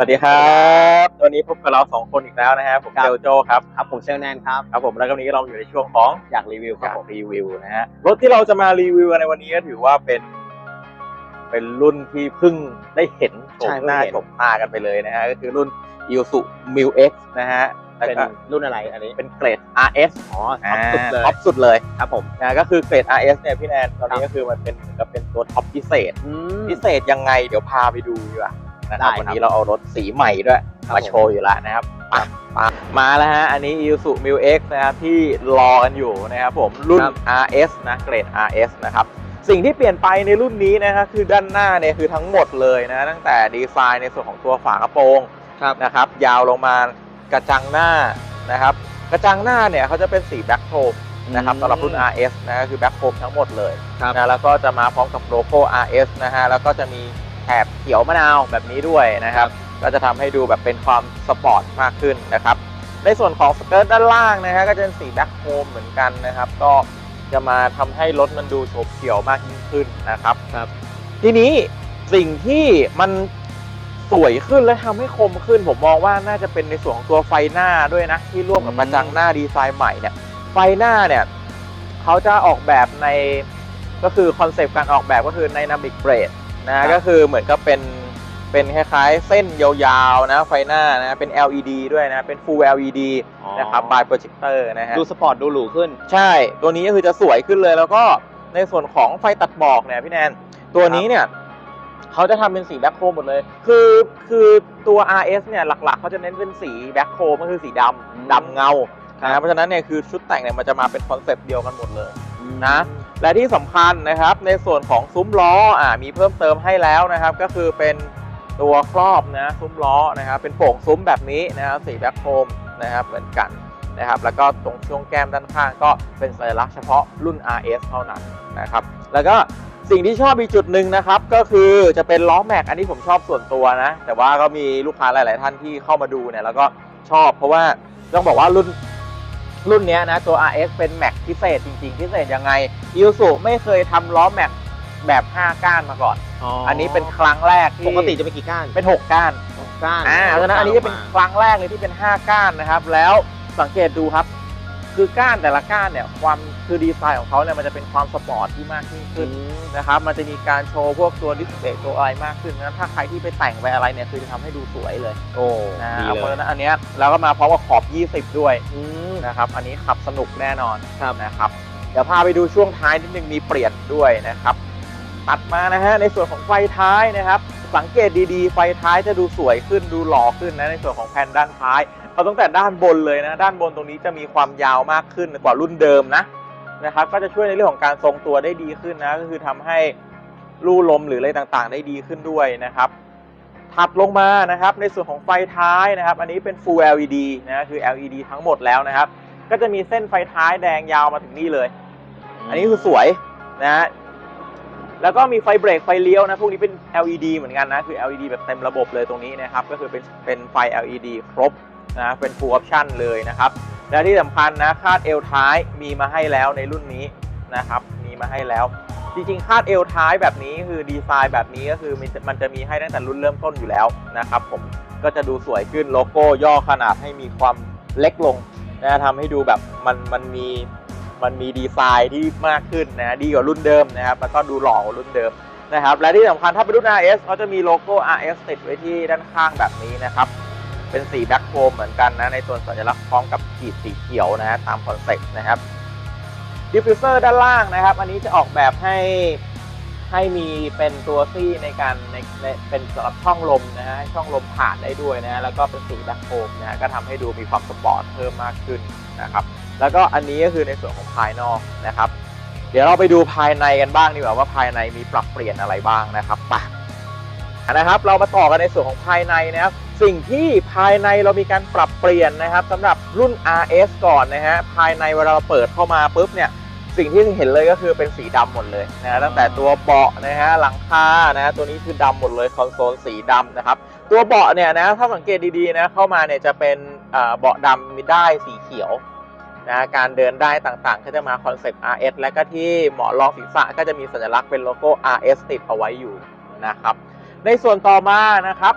สวัสดีครับวันนี้พบกับเราสองคนอีกแล้วนะฮะผมครับ เจลโจครับครับผมเชลแนนครับ ครับผมแล้วก็วันนี้เราอยู่ในช่วงของอยากรีวิวคอรับยากผมรีวิวนะฮะรถที่เราจะมารีวิวในวันนี้ก็ถือว่าเป็น เป็นรุ่นที่เพิ่งได้เห็นโฉมหน้าโฉมตากันไปเลยนะฮะก็คือรุ่น i l s u m i l X นะฮะแล้วเป็นก็รุ่นอะไรอันนี้เป็นเกรด RS อ๋อท็อปสุดเลยท็อปสุดเลยครับผมนะก็คือเกรด RS เนี่ยพี่แนนตอนนี้ครับก็คือมันเป็นเหมือนกับเป็นตัวท็อปพิเศษอืมพิเศษยังไงเดี๋ยวพาไปดูดีกว่า นะครับ ได้ครับวันนี้เราเอารถสีใหม่ด้วย ครับ มาโชว์อยู่แล้วนะครับมามามาแล้วฮะ อันนี้ i s u m i l X นะครับ ที่รอกันอยู่นะครับผม รุ่นครับ RS นะ เกรด RS นะครับ สิ่งที่เปลี่ยนไปในรุ่นนี้นะครับคือด้านหน้าเนี่ยคือทั้งหมดเลยนะ ตั้งแต่ดีไซน์ในส่วนของตัวฝากระโปรง ครับ นะครับยาวลงมากระจังหน้านะครับ กระจังหน้าเนี่ยเขาจะเป็นสีแบ็คโครมนะครับอืม สำหรับรุ่น RS นะก็คือแบ็คโครมทั้งหมดเลยครับ นะแล้วก็จะมาพร้อมกับโลโก้ RS นะฮะแล้วก็จะมี แถบเขียวมะนาวแบบนี้ด้วยนะครับ ก็จะทำให้ดูแบบเป็นความสปอร์ตมากขึ้นนะครับ ในส่วนของสเกิร์ตด้านล่างนะฮะก็จะเป็นสีแบ็คโครมเหมือนกันนะครับ ก็จะมาทำให้รถมันดูโฉบเฉี่ยวมากยิ่งขึ้นนะครับครับ ทีนี้สิ่งที่มันสวยขึ้นและทำให้คมขึ้น ผมมองว่าน่าจะเป็นในส่วนของตัวไฟหน้าด้วยนะ ที่ร่วมกับกระจังหน้าดีไซน์ใหม่เนี่ย ไฟหน้าเนี่ยเขาจะออกแบบในก็คือคอนเซปต์การออกแบบก็คือ Dynamic Braid ครั นะบก็คือเหมือนกับเป็นเป็นคล้ายๆ เส้นยาวๆนะไฟหน้านะเป็น LED ด้วยนะ เป็น Full LED นะครับ by projector นะฮะดูสปอร์ตดูหรูขึ้น ใช่ ตัวนี้ก็คือจะสวยขึ้นเลยแล้วก็ในส่วนของไฟตัดหมอกเนี่ยพี่แนน ตัวนี้เนี่ยเขาจะทำเป็นสีแบ็คโครมหมดเลย คือคือตัว RS เนี่ยหลักๆ เขาจะเน้นเป็นสีแบ็คโครมก็คือสีดอืมำดำเงาครับนะเพราะฉะนั้นเนี่ยคือชุดแต่งเนี่ยมันจะมาเป็นคอนเซปต์เดียวกันหมดเลยนะ และที่สำคัญนะครับในส่วนของซุ้มล้ออ่ามีเพิ่มเติมให้แล้วนะครับ ก็คือเป็นตัวครอบนะซุ้มล้อนะครับเป็นโป่งซุ้มแบบนี้นะครับสีแบ็คโครมนะครับเหมือนกันนะครับแล้วก็ตรงช่วงแก้มด้านข้างก็เป็นสัญลักษณ์เฉพาะรุ่น RS เท่านั้นนะครับแล้วก็สิ่งที่ชอบอีกจุดหนึ่งนะครับก็คือจะเป็นล้อแม็กอันนี้ผมชอบส่วนตัวนะ แต่ว่าก็มีลูกค้าหลาย ๆ ท่านที่เข้ามาดูเนี่ยแล้วก็ชอบเพราะว่าต้องบอกว่ารุ่น รุ่นเนี้ยนะตัว RS เป็นแม็กพิเศษจริงๆ พิเศษยังไงอิลสุไม่เคยทำล้อแม็กแบบ 5 ก้านมาก่อน อันนี้เป็นครั้งแรกที่ปกติจะเป็นกี่ก้าน เป็น 6 ก้านหกก้านอ่าเพราะฉะนั้นอันนี้จะเป็นครั้งแรกเลยที่เป็น 5 ก้านนะครับ แล้วสังเกตดูครับ คือก้านแต่ละก้านเนี่ยความคือดีไซน์ของเขาเนี่ยมันจะเป็นความสปอร์ตที่มากยิ่งอืขึ้นมนะครับมันจะมีการโชว์พวกตัวดิสเพลย์ตัวอะไรมากขึ้นงั้นถ้าใครที่ไปแต่งไปอะไรเนี่ยคือจะทำให้ดูสวยเลยโอ้นะดีเพเลราะยฉะนั้นอันเนี้ยแล้วก็มาพร้อมกับขอบ 20 ด้วยอืมนะครับอันนี้ขับสนุกแน่นอนครับนะครับเดี๋ยวพาไปดูช่วงท้ายนิดนึงมีเปลี่ยนด้วยนะครับตัดมานะฮะในส่วนของไฟท้ายนะครับสังเกตดีๆ ไฟท้ายจะดูสวยขึ้นดูหล่อขึ้นนะในส่วนของแผ่นด้านท้าย เอาตั้งแต่ด้านบนเลยนะ ด้านบนตรงนี้จะมีความยาวมากขึ้นกว่ารุ่นเดิมนะนะครับ ก็จะช่วยในเรื่องของการทรงตัวได้ดีขึ้นนะก็คือทำให้ลู่ลมหรืออะไรต่างๆ ได้ดีขึ้นด้วยนะครับถัดลงมานะครับในส่วนของไฟท้ายนะครับ อันนี้เป็น Full LED นะคือ LED ทั้งหมดแล้วนะครับ ก็จะมีเส้นไฟท้ายแดงยาวมาถึงนี่เลย อันนี้คือสวยนะฮะแล้วก็มีไฟเบรกไฟเลี้ยวนะพวกนี้เป็น LED เหมือนกันนะคือ LED แบบเต็มระบบเลยตรงนี้นะครับ ก็คือเป็นเป็นไฟ LED ครบ นะเป็น full option เลยนะครับ และที่สำคัญนะคาดเอวท้ายมีมาให้แล้วในรุ่นนี้นะครับ มีมาให้แล้ว จริงๆ คาดเอวท้ายแบบนี้คือดีไซน์แบบนี้ก็คือมันจะมีให้ตั้งแต่รุ่นเริ่มต้นอยู่แล้วนะครับ ผมก็จะดูสวยขึ้นโลโก้ย่อขนาดให้มีความเล็กลงนะทำให้ดูแบบมันมันมีมันมีดีไซน์ที่มากขึ้นนะดีกว่ารุ่นเดิมนะครับแล้วก็ดูหล่อกว่ารุ่นเดิมนะครับ และที่สำคัญถ้าเป็นรุ่น RS เขาจะมีโลโก้ RS ติดไว้ที่ด้านข้างแบบนี้นะครับ เป็นสีแบ็คโคมเหมือนกันนะในตัวนสัญลักษณ์พร้อมกับขีดสีเขียวนะฮะตามคอนเซ็ปต์นะครับดิฟฟิวเซอร์ด้านล่างนะครับ อันนี้จะออกแบบให้ให้มีเป็นตัวซี่ในการในในเป็นสำหรับช่องลมนะฮะช่องลมผ่านได้ด้วยนะฮะแล้วก็เป็นสีแบ็คโคมนะฮะก็ทำให้ดูมีความสปอร์ตเพิ่มมากขึ้นนะครับ แล้วก็อันนี้ก็คือในส่วนของภายนอกนะครับ เดี๋ยวเราไปดูภายในกันบ้างดีกว่าว่าภายในมีปรับเปลี่ยนอะไรบ้างนะครับไปนะครับ เรามาต่อกันในส่วนของภายในนะครับ สิ่งที่ภายในเรามีการปรับเปลี่ยนนะครับสำหรับรุ่น RS ก่อนนะฮะภายในเวลาเราเปิดเข้ามาปุ๊บเนี่ยสิ่งที่เห็นเลยก็คือเป็นสีดำหมดเลยนะฮะตั้งแต่ตัวเบาะนะฮะหลังคานะฮะตัวนี้คือดำหมดเลยคอนโซลสีดำนะครับตัวเบาะเนี่ยนะถ้าสังเกตดีๆนะเข้ามาเนี่ยจะเป็นเอ่อเบาะดำมีได้ายสีเขียวนะการเดินได้ต่างๆ ก็จะมาคอนเซปต์ RS และก็ที่หมอนรองศีรษะก็จะมีสัญลักษณ์เป็นโลโก้ RS ติดเอาไว้อยู่นะครับในส่วนต่อมานะครับ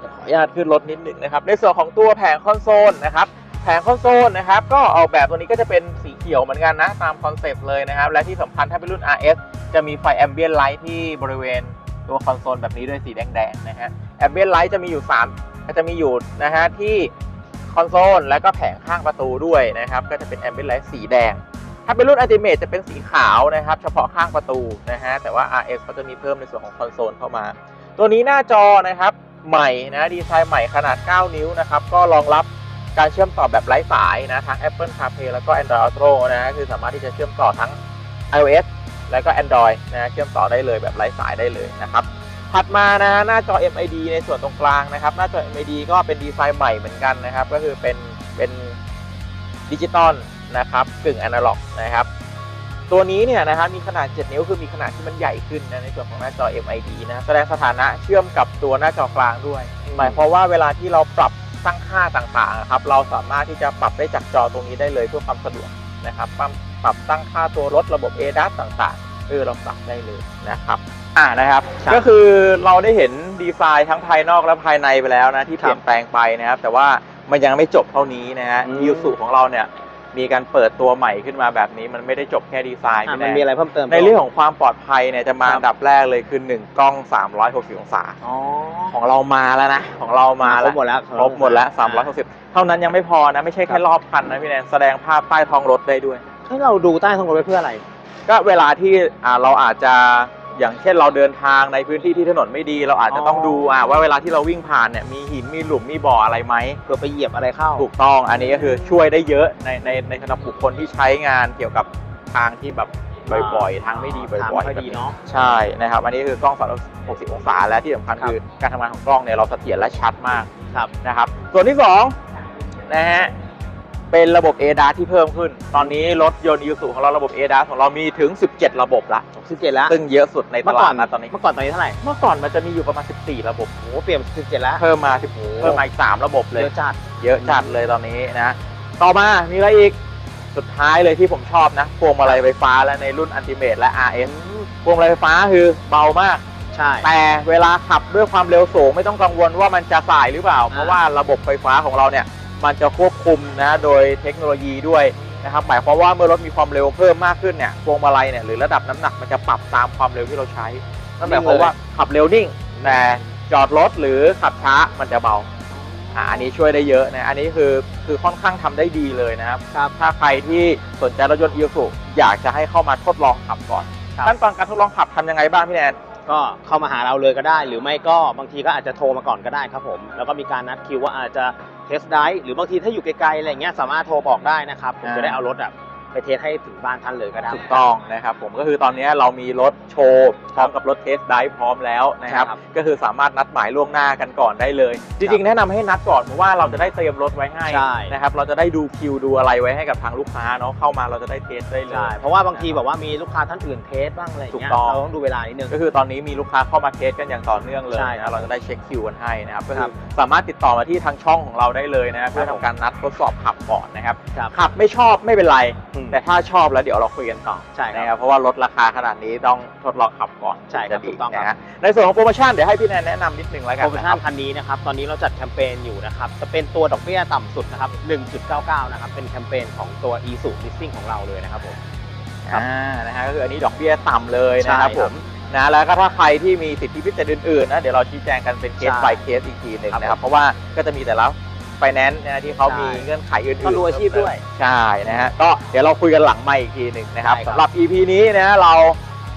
ขออนุญาตขึ้นรถนิดหนึ่งนะครับ ในส่วนของตัวแผงคอนโซลนะครับแผงคอนโซลนะครับก็ออกแบบตัวนี้ก็จะเป็นสีเขียวเหมือนกันนะ ตามคอนเซปต์เลยนะครับ และที่สำคัญถ้าเป็นรุ่น RS จะมีไฟแอมเบียนไลท์ที่บริเวณตัวคอนโซลแบบนี้ด้วยสีแดงๆนะฮะแอมเบียนไลท์จะมีอยู่3ก็จะมีอยู่นะฮะที่คอนโซลแล้วก็แผงข้างประตูด้วยนะครับ ก็จะเป็นแอมเบียนไลท์สีแดง ถ้าเป็นรุ่น Ultimate จะเป็นสีขาวนะครับ เฉพาะข้างประตูนะฮะแต่ว่า RS เขาจะมีเพิ่มในส่วนของคอนโซลเข้ามา ตัวนี้หน้าจอนะครับ ใหม่นะดีไซน์ใหม่ขนาด 9 นิ้วนะครับ ก็รองรับการเชื่อมต่อแบบไร้สายนะทั้ง Apple CarPlay แล้วก็ Android Auto นะคือสามารถที่จะเชื่อมต่อทั้ง iOS แล้วก็ Android นะเชื่อมต่อได้เลยแบบไร้สายได้เลยนะครับถัดมานะฮะหน้าจอ MID ในส่วนตรงกลางนะครับ หน้าจอ MID ก็เป็นดีไซน์ใหม่เหมือนกันนะครับ ก็คือเป็นเป็นดิจิตอลนะครับกึ่งอนาล็อกนะครับ ตัวนี้เนี่ยนะครับมีขนาด 7 นิ้วคือมีขนาดที่มันใหญ่ขึ้นนะในส่วนของหน้าจอ MID นะแสดงสถานะเชื่อมกับตัวหน้าจอกลางด้วย หมายความว่าเวลาที่เราปรับตั้งค่าต่างๆนะครับเราสามารถที่จะปรับได้จากจอตรงนี้ได้เลยเพื่อความสะดวกนะครับปรับปรับตั้งค่าตัวรถระบบ ADAS ต่างๆเออเราปรับได้เลยนะครับอ่านะครับครับ ก็คือเราได้เห็นดีไซน์ทั้งภายนอกและภายในไปแล้วนะที่เปลี่ยนแปลงไปนะครับ แต่ว่ามันยังไม่จบเท่านี้นะฮะอืมยูสุของเราเนี่ย มีการเปิดตัวใหม่ขึ้นมาแบบนี้มันไม่ได้จบแค่ดีไซน์อะพี่มันแนมีอะไรเพิ่มเติมในเรื่องของความปลอดภัยเนี่ยจะมาครับอันดับแรกเลยคือ 1 กล้อง 360 องศา อ๋อของเรามาแล้วนะ ของเรามาครแล้วบหมดแล้วครบหมดแล้ว 360 เท่านั้นยังไม่พอนะ ไม่ใช่แค่รอบคันนะพี่แนนแสดงภาพใต้ท้องรถได้ด้วย ให้เราดูใต้ท้องรถไว้เพื่ออะไร ก็เวลาที่อ่าเราอาจจะ อย่างเช่นเราเดินทางในพื้นที่ที่ถนนไม่ดี เราอาจจะต้องอ๋อดูอ่าว่าเวลาที่เราวิ่งผ่านเนี่ยมีหินมีหลุมมีบ่ออะไรไหมเพื่อไปเหยียบอะไรเข้า ถูกต้องอันนี้ก็คือช่วยได้เยอะในในในสำหรับบุคคลที่ใช้งานเกี่ยวกับทางที่แบบบ่อยๆ ทางไม่ดีบ่ทางอยไม่ๆค่อยดีเนาะใช่นะครับ อันนี้คือกล้อง 360 องศาและที่สำคัญครับคือการทำงานของกล้องเนี่ยเราเสถียรและชัดมากครับนะครับ ส่วนที่2นะฮะ เป็นระบบ ADAS ที่เพิ่มขึ้น ตอนนี้รถยนต์ยูสุของเราระบบ ADAS ของเรามีถึง 17 ระบบละสิบเจ็ดแล้วซึ่งเยอะสุดในตเมื่อลาก่อดนนะตอนนี้ เมื่อก่อนตอนนี้เท่าไหร่เมื่อก่อนมันจะมีอยู่ประมาณ 14 ระบบ โอ้โหเปลี่ยนสิบเจ็ดแล้วเพิ่มมา10เพิ่มมาอีก3ระบบเลย เยอะจัด เยอะจัดเลยตอนนี้นะ ต่อมามีอะไรอีก สุดท้ายเลยที่ผมชอบนะพวงมาลัยไฟฟ้าและในรุ่น Ultimate และ RS พวงมาลัยไฟฟ้าคือเบามาก ใช่ แต่เวลาขับด้วยความเร็วสูงไม่ต้องกังวลว่ามันจะสายหรือเปล่าอ่าเพราะว่าระบบไฟฟ้าของเราเนี่ย มันจะควบคุมนะโดยเทคโนโลยีด้วยนะครับหมายความว่าเมื่อรถมีความเร็วเพิ่มมากขึ้นเนี่ยพวงมาลัยเนี่ยหรือระดับน้ำหนักมันจะปรับตามความเร็วที่เราใช้นั่นหมายความว่าขับเร็วนิ่งแต่จอดรถหรือขับช้ามันจะเบาอ่าอันนี้ช่วยได้เยอะนะอันนี้คือคือค่อนข้างทำได้ดีเลยนะครับครับถ้าใครที่สนใจรถยนต์อีซูอยากจะให้เข้ามาทดลองขับก่อนครับขั้นตอนการทดลองขับทำยังไงบ้างพี่แนน ก็เข้ามาหาเราเลยก็ได้ หรือไม่ก็บางทีก็อาจจะโทรมาก่อนก็ได้ครับผม แล้วก็มีการนัดคิวว่าอาจจะเทสได้หรือบางทีถ้าอยู่ไกลๆอะไรเงี้ยสามารถโทรบอกได้นะครับผมอ่าจะได้เอารถอะ ไปเทสให้ถึงบ้านท่านเลยก็ได้ ถูกต้องนะครับผมก็คือตอนนี้เรามีรถโชว์พร้อมกับรถเทสไดฟ์พร้อมแล้วนะครับใช่ครับก็คือสามารถนัดหมายล่วงหน้ากันก่อนได้เลย จริงๆ แนะนำให้นัดก่อนเพราะว่าเราจะได้เตรียมรถไว้ให้ใช่นะครับเราจะได้ดูคิวดูอะไรไว้ให้กับทางลูกค้าเนาะเข้ามาเราจะได้เทสได้เลยใช่เพราะว่าบางทีแบบว่ามีลูกค้าท่านอื่นเทสบ้างอะไรถูเงี้กยต้องเราต้องดูเวลานิดนึงก็คือตอนนี้มีลูกค้าเข้ามาเทสกันอย่างต่อเนื่องเลยใช่ครันะบเราจะได้เช็คคิวกันให้นะครับก็คคืรัอบสามารถติดต่อมาที่ทางช่องของเราได้เลยนะครับเพื่อครับทำการนัดทดสอบขับก่อนนะครับครับขับไม่ชอบไม่เป็นไรอืมแต่ถ้าชอบแล้วเดี๋ยวเราคุยกันต่อใช่ครับนะครับเพราะว่าลดราคาขนาดนี้ต้องทดลองขับก่อนใช่ครับถึจะดีถูกต้องครับนะฮะในส่วนของโปรโมชั่นเดี๋ยวให้พี่แนนแนะนำนิดนึงแล้วกัโปนรโมนะคชั่รันบคันนี้นะครับตอนนี้เราจัดแคมเปญอยู่นะครับจะเป็นตัวดอกเบี้ยต่ำสุดนะครับ 1.99 นะครับเป็นแคมเปญของตัว e s u Leasing ของเราเลยนะครับผมครับอ่านะฮะก็คืออันนี้ดอกเบี้ยต่ำเลยนะครับใช่ผครับมนะแล้วก็ถ้าใครที่มีสิทธิพิเศษอื่นๆนะเดี๋ยวเราชี้แจงกันเป็นเคสใช่ by เคสอีกทีหนึ่งครับนะครับผมเพราะว่าก็จะมีแต่ละ ไฟแนนซ์นะที่เขาใช่มีเงื่อนไขอื่นๆต้องดูอาชีพด้วย ใช่นะฮะก็เดี๋ยวเราคุยกันหลังไม่อีกทีหนึ่งนะครับใช่ครับสำหรับ EP นี้นะเรา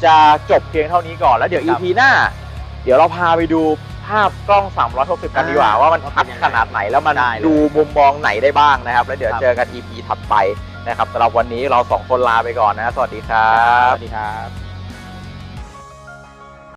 จะจบเพียงเท่านี้ก่อนแล้วเดี๋ยวครับ EP หน้า เดี๋ยวเราพาไปดูภาพกล้อง 360 กันดีกว่าอ่าว่ามันชัดว่าเป็นยังไงขนาดไหนแล้วมันได้เลยดูมุมมองไหนได้บ้างนะครับ แล้วเดี๋ยวครับเจอกัน EP ถัดไปนะครับสำหรับวันนี้เราสองคนลาไปก่อนนะ สวัสดีครัสบวัสดีครับ